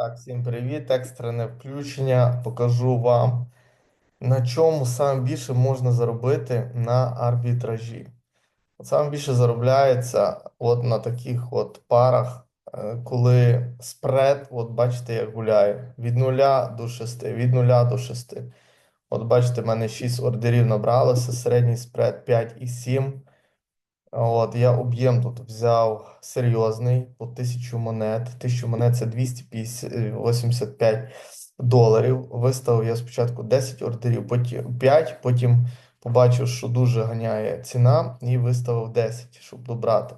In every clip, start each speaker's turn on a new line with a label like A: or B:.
A: Так, всім привіт, екстрене включення. Покажу вам, на чому саме більше можна заробити на арбітражі. Саме більше заробляється от на таких от парах, е, коли спред, от бачите, як гуляє, від 0 до 6, від 0 до 6. От бачите, в мене 6 ордерів набралося, середній спред 5,7. От, я об'єм тут взяв серйозний по 1000 монет. 1000 монет це 285 доларів. Виставив я спочатку 10 ордерів, потім 5, потім побачив, що дуже ганяє ціна, і виставив 10, щоб добрати.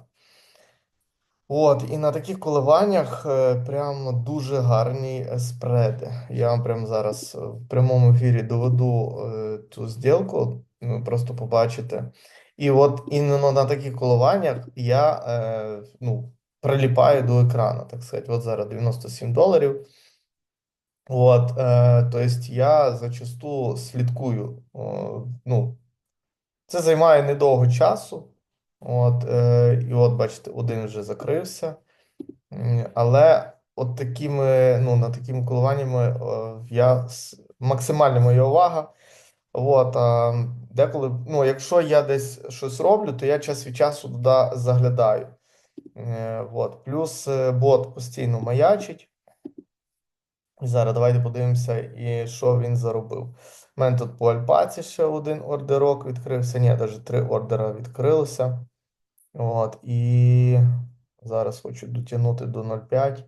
A: От, і на таких коливаннях е, прям дуже гарні спреди. Я вам прямо зараз е, в прямому ефірі доведу е, цю зділку, просто побачите. І от іменно на таких коливаннях я е, ну, приліпаю до екрану, так сказати. От зараз 97 доларів. От, е, тобто я зачасту слідкую. О, ну, це займає недовго часу. От, е, і от, бачите, один вже закрився. Але от такими, ну, над такими коливаннями е, я максимальна моя увага. От, деколи, ну, якщо я десь щось роблю, то я час від часу туди заглядаю. Е, от. Плюс е, бот постійно маячить. І зараз давайте подивимося, і що він заробив. У мене тут по Альпаці ще один ордерок відкрився. Ні, навіть три ордера відкрилося. От, і зараз хочу дотягнути до 0,5.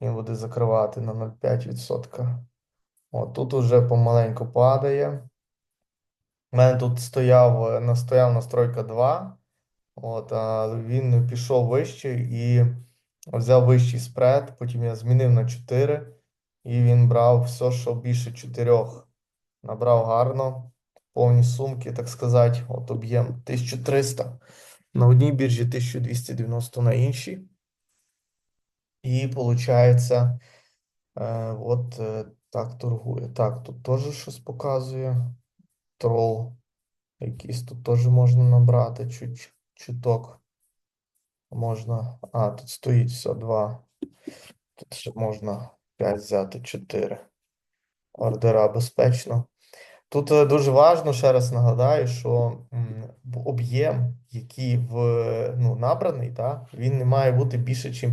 A: Він буде закривати на 0,5%. От тут уже помаленьку падає. У мене тут стояв, настояв настройка 2. От, а він пішов вище і взяв вищий спред. Потім я змінив на 4. І він брав все, що більше 4. Набрав гарно. Повні сумки, так сказати. От об'єм 1300 на одній біржі, 1290 на іншій. І виходить, е, от е, так торгує. Так, тут теж щось показує. Трол. Якийсь тут теж можна набрати чуть чуток. Можна. А, тут стоїть все, 2. Тут ще можна 5 взяти, 4. Ордера безпечно. Тут е, дуже важливо, ще раз нагадаю, що об'єм, який в, ну, набраний, так, він не має бути більше, ніж в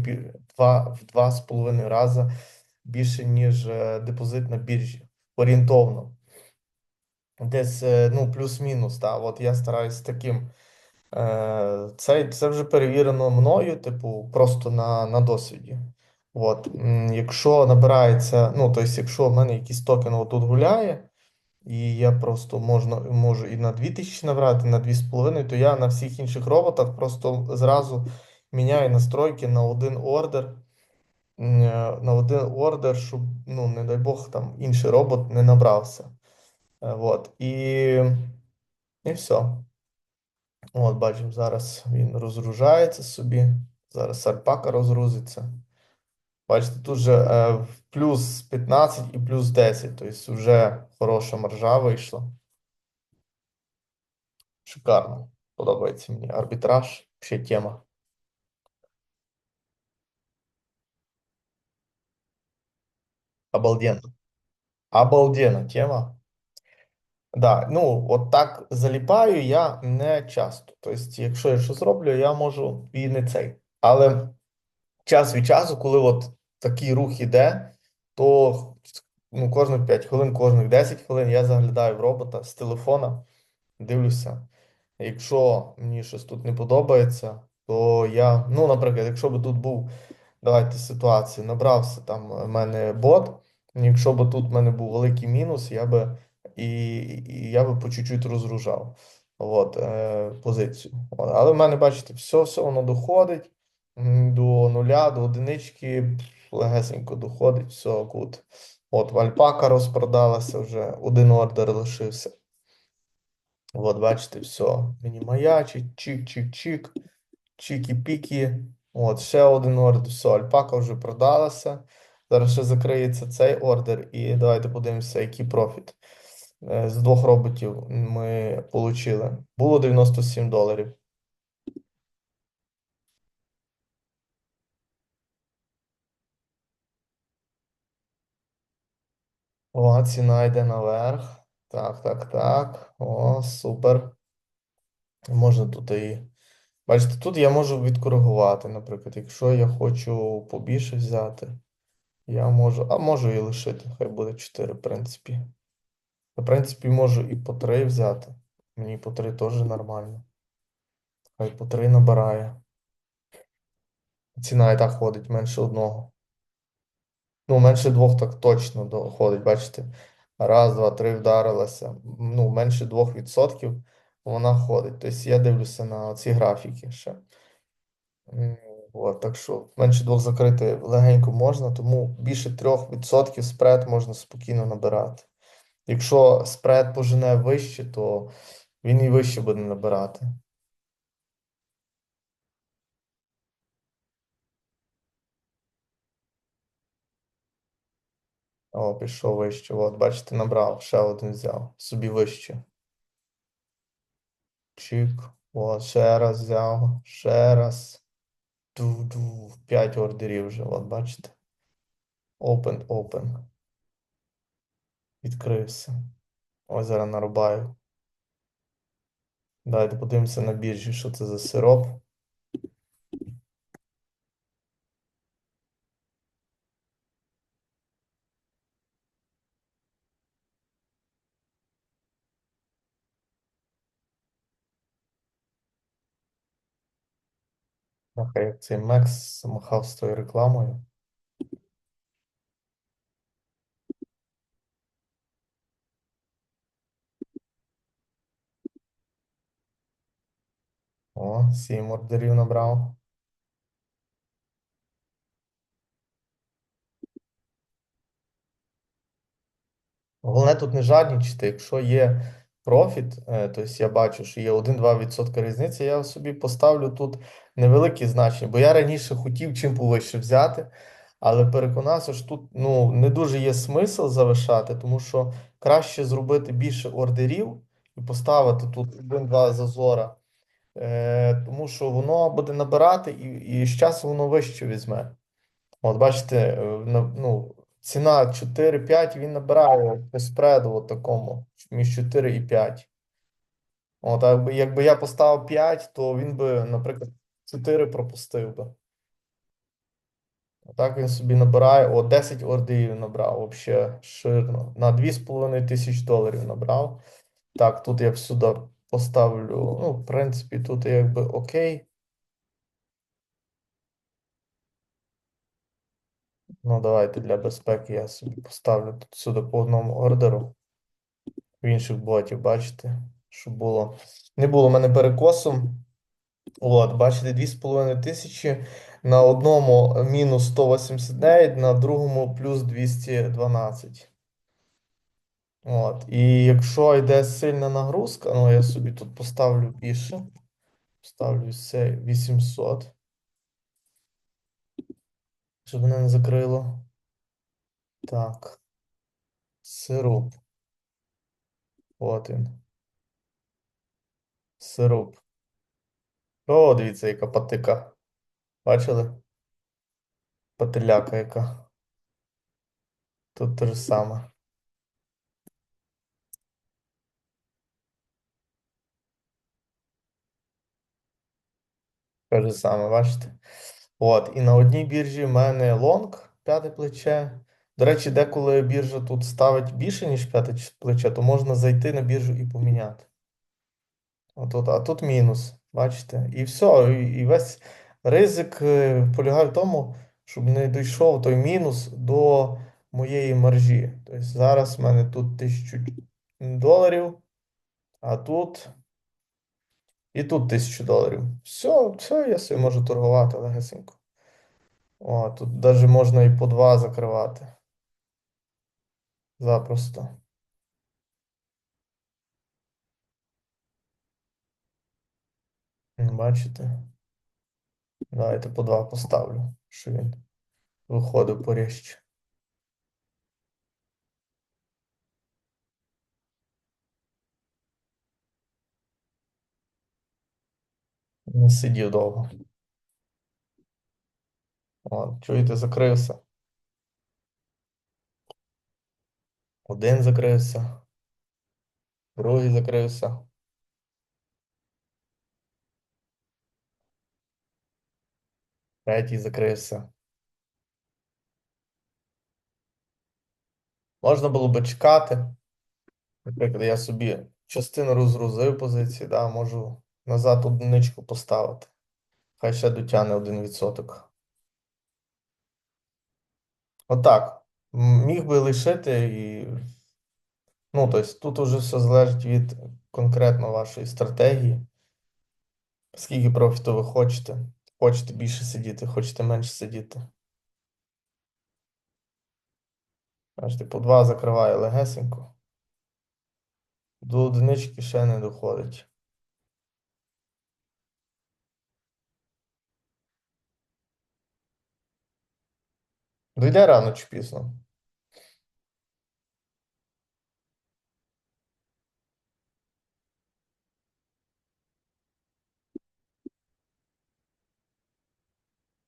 A: 2,5 рази більше, ніж е, депозит на біржі. Орієнтовно. Десь, е, ну, плюс-мінус, так. От я стараюсь таким. Е, Це, це вже перевірено мною, типу, просто на, на досвіді. От. Якщо набирається, ну, тобто, якщо в мене якийсь токен отут гуляє, і я просто можна, можу і на 2000 набрати, і на 2,5, то я на всіх інших роботах просто зразу міняю настройки на один ордер, е, на один ордер, щоб, ну, не дай Бог, там інший робот не набрався. Е, От. І, і все. От, бачимо, зараз він розгружається собі. Зараз альпака розгрузиться. Бачите, тут же е, плюс 15 і плюс 10, тобто вже хороша маржа вийшла. Шикарно. Подобається мені. Арбітраж, ще тема. Обалденно. Обалденна тема. Да, ну, от так заліпаю я не часто. Тобто, якщо я щось роблю, я можу і не цей. Але час від часу, коли от такий рух іде, то ну, кожних 5 хвилин, кожних 10 хвилин я заглядаю в робота з телефона, дивлюся. Якщо мені щось тут не подобається, то я, ну, наприклад, якщо би тут був, давайте ситуацію, набрався там в мене бот, якщо б тут в мене був великий мінус, я би і, і я би по чуть-чуть розгружав от, е, позицію. Але в мене, бачите, все, все воно доходить до нуля, до одинички, легесенько доходить, все гуд. От, в Альпака розпродалася вже, один ордер лишився. От, бачите, все, мені маячить, чик-чик-чик, чики-піки. От, ще один ордер, все, Альпака вже продалася. Зараз ще закриється цей ордер, і давайте подивимося, який профіт. Е, З двох роботів ми отримали. Було 97 доларів. О, ціна йде наверх. Так, так, так. О, супер. Можна тут і. Бачите, тут я можу відкоригувати, наприклад, якщо я хочу побільше взяти, я можу. А можу і лишити. Хай буде 4, в принципі. В принципі, можу і по 3 взяти. Мені по 3 теж нормально. Хай по 3 набирає. Ціна і так ходить менше одного. Ну, менше двох так точно доходить, бачите. Раз, два, три вдарилася. Ну, менше 2% вона ходить. Тобто я дивлюся на ці графіки ще. От, так що менше двох закрити легенько можна, тому більше 3% спред можна спокійно набирати. Якщо спред пожене вище, то він і вище буде набирати. О, пішов вище. От, бачите, набрав, ще один взяв. Собі вище. Чик. От, ще раз взяв, ще раз. Ду-ду. 5 ордерів вже, от, бачите. Open, open. Відкрився. Зараз нарубаю. Давайте подивимося на біржі, що це за сироп. Як цей Мекс махав з тою рекламою. О, 7 ордерів набрав. Головне тут не жадничати, якщо є профіт, е, тобто я бачу, що є 1-2% різниці, я собі поставлю тут невеликі значення, бо я раніше хотів чим повище взяти, але переконався, що тут ну, не дуже є смисл завишати, тому що краще зробити більше ордерів і поставити тут 1-2 зазора, тому що воно буде набирати і, і з часу воно вище візьме. От бачите, е, ну, ціна 4-5, він набирає по спреду такому, між 4 і 5. От, якби я поставив 5, то він би, наприклад, 4 пропустив би. Так він собі набирає, о, 10 ордерів набрав, взагалі ширно. На 2,5 тисяч доларів набрав. Так, тут я б сюди поставлю, ну, в принципі, тут якби окей. Ну, давайте для безпеки я собі поставлю тут сюди по одному ордеру. В інших ботів, бачите, щоб було. Не було в мене перекосу. От, бачите, 2,5 тисячі. На одному мінус 189, на другому плюс 212. От. І якщо йде сильна нагрузка, ну я собі тут поставлю більше. Поставлю це 800. Щоб мене не закрило. Так. Сироп. От він. Сироп. О, дивіться, яка патика. Бачили? Пателяка яка. Тут те ж саме. Те ж саме, бачите? От, і на одній біржі в мене лонг, п'яте плече. До речі, деколи біржа тут ставить більше, ніж п'яте плече, то можна зайти на біржу і поміняти. Отут, а тут мінус, бачите? І все, і, і весь ризик е, полягає в тому, щоб не дійшов той мінус до моєї маржі. Тобто зараз в мене тут 1000 доларів, а тут і тут 1000 доларів. Все, все, я собі можу торгувати легесенько. О, тут навіть можна і по два закривати. Запросто. Бачите? Давайте по два поставлю, що він виходив поріжче. Не сидів довго. О, чуєте, закрився. Один закрився. Другий закрився. Третій закрився. Можна було би чекати. Наприклад, я собі частину розгрузив позиції, да, можу назад одиничку поставити. Хай ще дотягне 1%. Отак. Міг би лишити і. Ну, тобто, тут уже все залежить від конкретно вашої стратегії. Скільки профіту ви хочете. Хочете більше сидіти, хочете менше сидіти. Бачите, по два закриває легесенько. До одинички ще не доходить. Дойде рано чи пізно.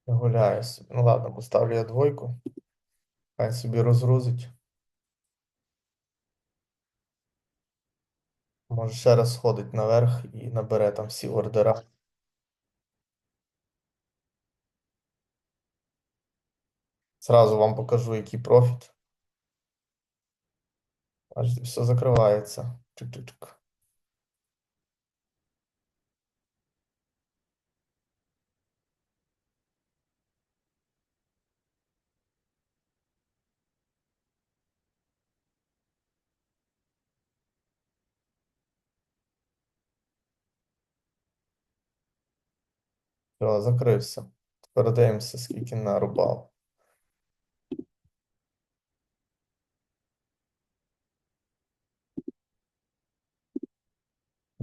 A: Гуляє собі. Ну ладно, поставлю я двойку. Хай собі розгрузить. Може ще раз сходить наверх і набере там всі ордера. Зразу вам покажу, який профіт. Бачите, все закривається. Чик-чик-чик. Все, закрився. Тепер дивимося, скільки нарубав.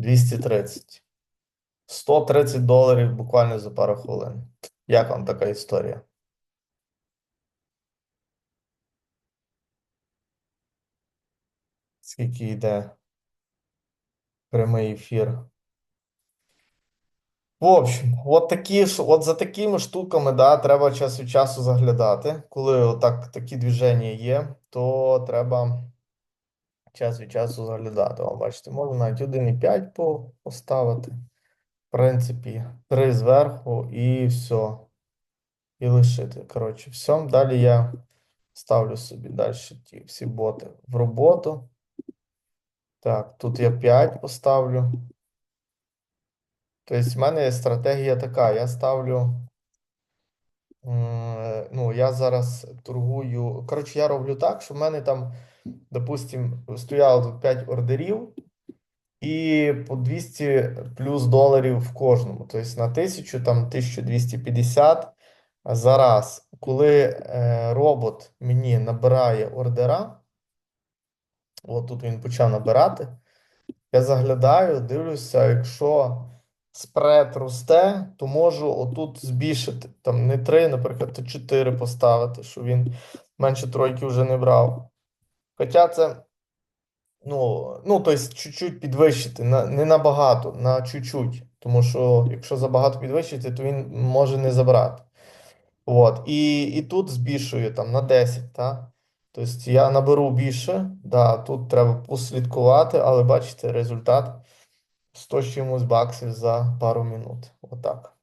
A: Двісті тридцять. 130 доларів буквально за пару хвилин. Як вам така історія? Скільки йде прямий ефір? В общем, от такі от за такими штуками, да, треба час від часу заглядати. Коли отак такі движення є, то треба час від часу заглядати. О, бачите, можна навіть 1,5 поставити. В принципі, 3 зверху і все. І лишити. Коротше, все. Далі я ставлю собі далі ті всі боти в роботу. Так, тут я 5 поставлю. Тобто, в мене є стратегія така: я ставлю. Ну, я зараз торгую. Коротше, я роблю так, що в мене там, допустим, стояло тут 5 ордерів і по 200 плюс доларів в кожному. Тобто на 1000, там 1250 за раз. Коли е, робот мені набирає ордера, от тут він почав набирати. Я заглядаю, дивлюся, якщо спред росте, то можу отут збільшити. Там не 3, наприклад, а 4 поставити, щоб він менше тройки вже не брав. Хоча це, ну, ну тобто, чуть-чуть підвищити, на, не набагато, на чуть-чуть. Тому що якщо забагато підвищити, то він може не забрати. От. І, і тут збільшую там на 10, так? Тобто я наберу більше, да, тут треба послідкувати, але бачите, результат 100 чимось баксів за пару минут. Отак.